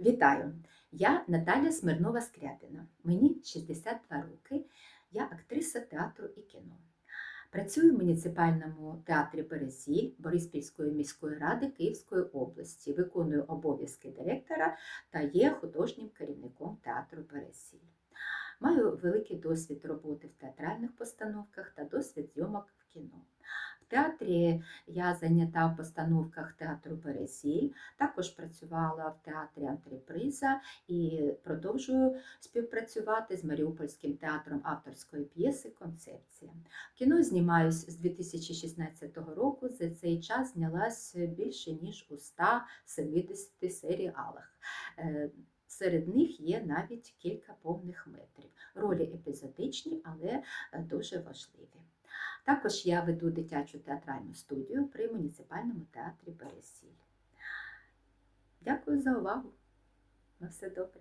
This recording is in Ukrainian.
Вітаю! Я Наталя Смирнова Скрябіна. Мені 62 роки. Я актриса театру і кіно. Працюю в муніципальному театрі Пересіль Бориспільської міської ради Київської області, виконую обов'язки директора та є художнім керівником театру Пересіль. Маю великий досвід роботи в театральних постановках та досвід зйомок в кіно. Театрі я зайнята в постановках театру Пересіль, також працювала в театрі Антреприза і продовжую співпрацювати з Маріупольським театром авторської п'єси Концепція. В кіно знімаюсь з 2016 року. За цей час знялась більше ніж у 170 серіалах. Е, Серед них є навіть кілька повних метрів. Ролі епізодичні, але е, дуже важливі. Також я веду дитячу театральну студію при муніципальному театрі Пересіль. Дякую за увагу. На все добре.